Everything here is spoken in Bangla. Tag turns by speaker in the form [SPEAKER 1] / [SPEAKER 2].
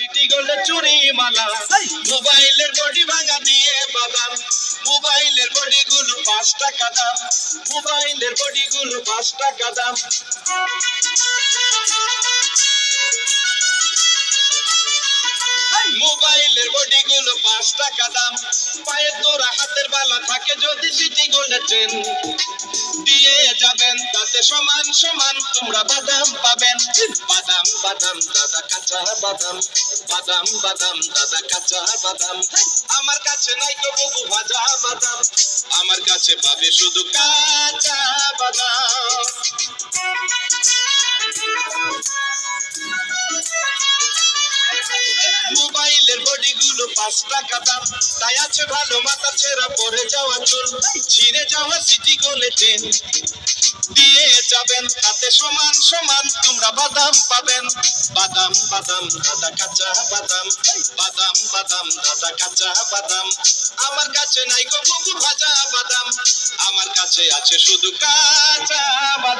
[SPEAKER 1] সিটি গোল্ডে চুরি মালা। মোবাইলের বডি ভাঙা দিয়ে বাদাম। মোবাইলের বডি গুলো পাঁচ টাকা দাম। মোবাইলের বডি গুলো পাঁচ টাকা দাম। মোবাইলের বডি গুলো পাঁচ টাকা দাম। পায়ের তোরা হাতের বালা থাকে যদি সিটি গোল্ডের ট্রেন দিয়ে যাবেন তাতে সমান সমান তোমরা বাদাম পাবেন। বাদাম, দাদা কাঁচা বাদাম। বাদাম বাদাম, দাদা কাঁচা বাদাম। আমার কাছে নাই তো বহু ভাজা বাদাম। আমার কাছে পাবে শুধু কাঁচা বাদাম। মোবাইলের বডি গুলো পাঁচ টাকা দাম তাই আছে ভালো মাথা ছেঁড়া, পরে যাওয়া চুল। ছিঁড়ে যাওয়া সিটি গোলে ট্রেন দিয়ে যাবেন তাতে সমান সমান তোমরা বাদাম পাবেন। বাদাম বাদাম, দাদা কাঁচা বাদাম। বাদাম বাদাম, দাদা কাঁচা বাদাম। আমার কাছে নাই গো ভাজা বাদাম। আমার কাছে আছে শুধু কাঁচা বাদাম।